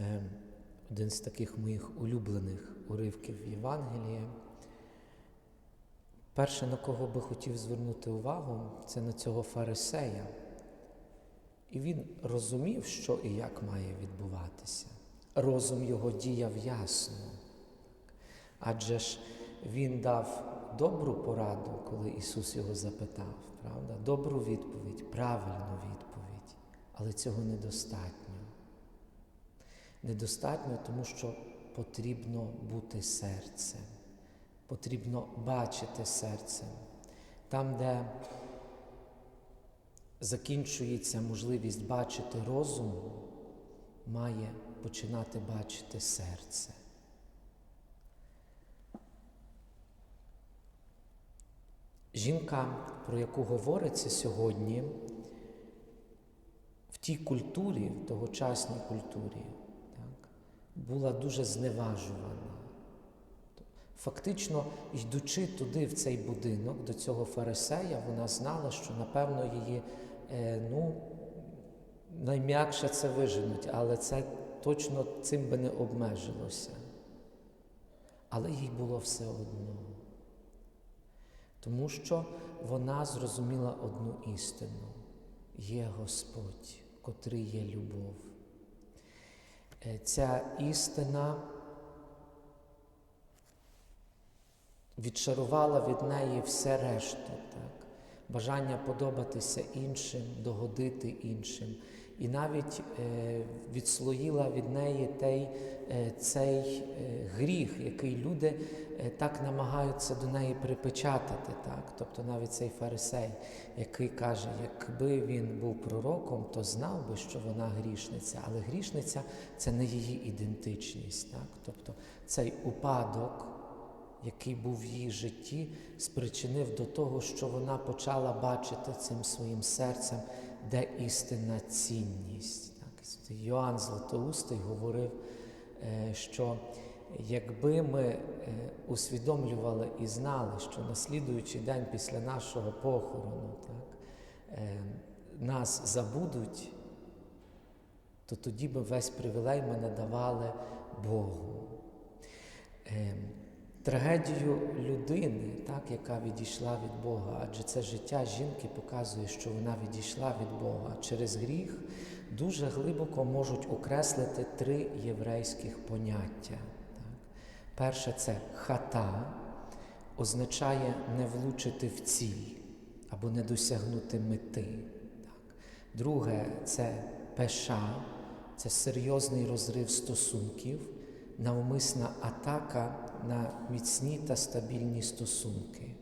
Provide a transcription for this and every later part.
Це один з таких моїх улюблених уривків Євангелія. Перше, на кого би хотів звернути увагу, це на цього фарисея. І він розумів, що і як має відбуватися. Розум його діяв ясно. Адже ж він дав добру пораду, коли Ісус його запитав, правда? Добру відповідь, правильну відповідь, але цього недостатньо. Недостатньо, тому що потрібно бути серцем, потрібно бачити серцем. Там, де закінчується можливість бачити розум, має починати бачити серце. Жінка, про яку говориться сьогодні, в тій культурі, в тогочасній культурі, була дуже зневажувана. Фактично, йдучи туди, в цей будинок, до цього фарисея, вона знала, що, напевно, її е, ну, найм'якше це виженуть, але це точно цим би не обмежилося. Але їй було все одно. Тому що вона зрозуміла одну істину: є Господь, котрий є любов. Е, Ця істина відчарувала від неї все решту, так? бажання подобатися іншим, догодити іншим. І навіть е, відслоїла від неї той, е, цей е, гріх, який люди так намагаються до неї припечатати. Так? Тобто навіть цей фарисей, який каже, якби він був пророком, то знав би, що вона грішниця. Але грішниця це не її ідентичність. Так? Тобто цей упадок, який був в її житті, спричинив до того, що вона почала бачити цим своїм серцем де істинна цінність. Так? Йоанн Златоустий говорив, е, що якби ми е, усвідомлювали і знали, що на слідуючий день після нашого похорону так, е, нас забудуть, то тоді би весь привілей ми надавали Богу. Трагедію людини, так, яка відійшла від Бога, адже це життя жінки показує, що вона відійшла від Бога через гріх, дуже глибоко можуть окреслити три єврейських поняття. Так. Перше це хата, означає не влучити в ціль або не досягнути мети. Так. Друге це пеша, це серйозний розрив стосунків, навмисна атака на міцні та стабільні стосунки.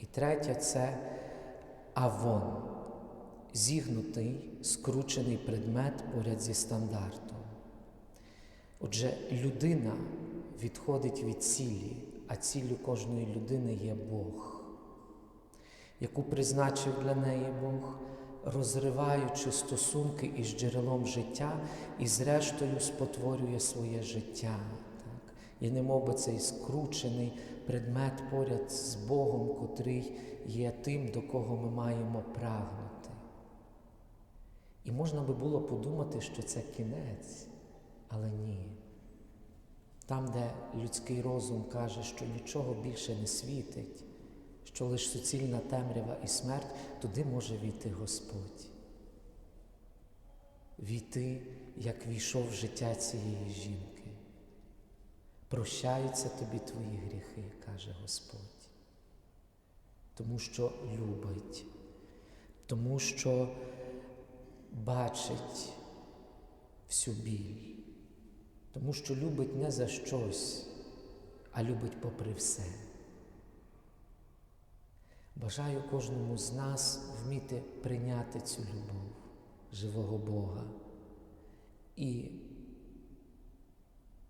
І третє це авон, зігнутий, скручений предмет поряд зі стандартом. Отже, людина відходить від цілі, а ціллю кожної людини є Бог, яку призначив для неї Бог, розриваючи стосунки із джерелом життя і, зрештою, спотворює своє життя. І немов би цей скручений предмет поряд з Богом, котрий є тим, до кого ми маємо прагнути. І можна би було подумати, що це кінець, але ні. Там, де людський розум каже, що нічого більше не світить, що лише суцільна темрява і смерть, туди може війти Господь. Війти, як війшов в життя цієї жінки. Прощаються тобі твої гріхи, каже Господь, тому що любить, тому що бачить всю біль, тому що любить не за щось, а любить попри все. Бажаю кожному з нас вміти прийняти цю любов живого Бога і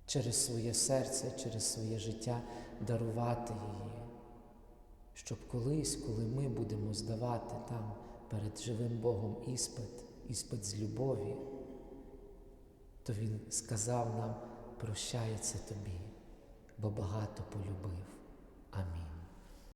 через своє серце, через своє життя дарувати її, щоб колись, коли ми будемо здавати там перед живим Богом іспит, іспит з любові, то Він сказав нам, прощається тобі, бо багато полюбив. Амінь.